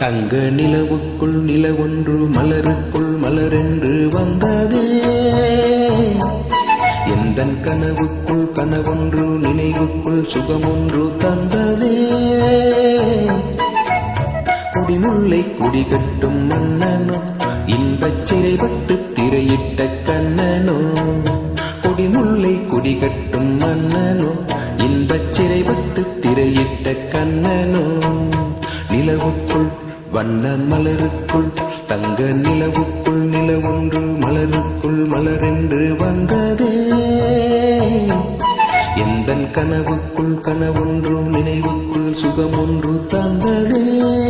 தங்க நிலவுக்குள் நிலவொன்று மலருக்குள் மலரென்று வந்தது. எந்த கனவுக்குள் கனவொன்று நினைவுக்குள் சுகமொன்று தந்தது. குடிமுல்லை குடிகட்டும் மன்னனோ இன்பச் சிறைப்பட்டு திரையிட்ட கண்ணனோ குடிமுல்லை குடிகட்டும் மன்னனோ வண்ண மலருக்குள் தங்க நிலவுக்குள் நிலவொன்று மலருக்குள் மலரென்று வந்ததே. எந்த கனவுக்குள் கனவொன்று நினைவுக்குள் சுகமொன்று தந்ததே.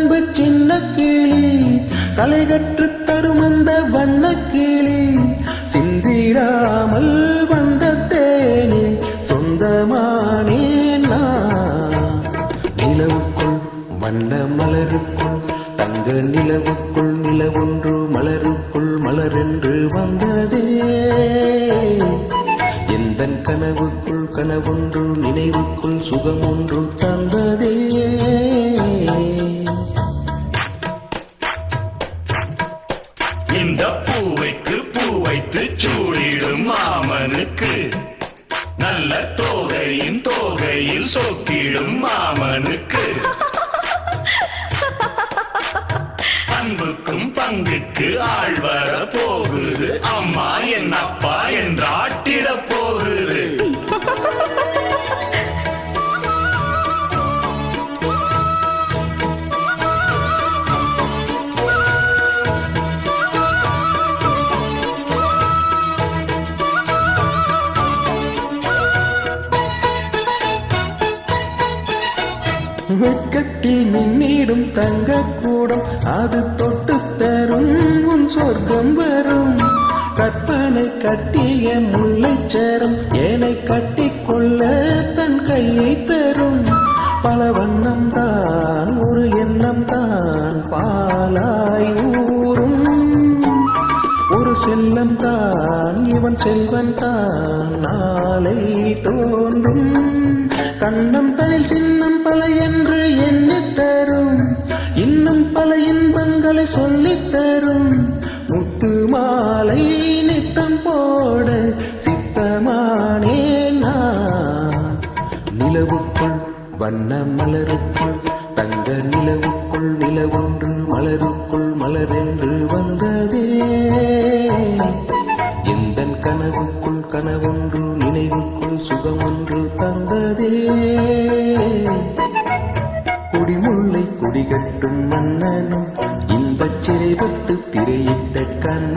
கலை கற்றுத் தரும் அந்த வண்ண கிளி சிந்திராமல் வந்த தேனி சொந்தமானே நிலவுக்குள் வண்ண மலருக்குள் தங்க நிலவுக்குள் நிலவொன்று மலருக்குள் மலரென்று வந்ததே. எந்த கனவுக்குள் கனவொன்று நினைவுக்குள் சுகமொன்று தந்ததே. பூவைக்கு பூ வைத்து சூடிடும் மாமனுக்கு. நல்ல தோகையின் தோகையில் சொக்கிடும் மாமனுக்கு. வெட்கத்தில் மின்னிடும் தங்க கூடம் அது தொட்டு தரும் உன் சொர்க்கம் வரும். கற்பனை கட்டிய முல்லைச்சரம் ஏனை கட்டி கொள்ள தன் கையை தரும். பல வண்ணம் தான் ஒரு எண்ணம் தான் பாலாய் ஊறும். ஒரு செல்லம் தான் இவன் செல்வன் தான் நாளை தோன்றும். கண்ணம் தனில் சின்ன வண்ண மலருக்குள் தங்க நிலவுக்குள் நிலவொன்று மலருக்குள் மலரென்று வந்ததே. எந்த கனவுக்குள் கனவொன்று நினைவுக்குள் சுகமொன்று தந்ததே. குடிமுல்லை கொடிகட்டும் மன்னனும் இன்பச் சிறைபட்டு திரையிட்ட கண்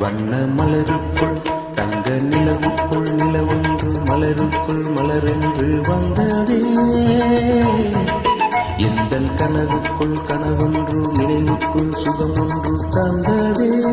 வண்ண மலருக்குள் தங்க நிலவுக்குள் நிலவொன்று மலருக்குள் மலரென்று வந்ததே. எந்த கனவுக்குள் கனவொன்று நினைவுக்குள் சுகமொன்று தந்ததே.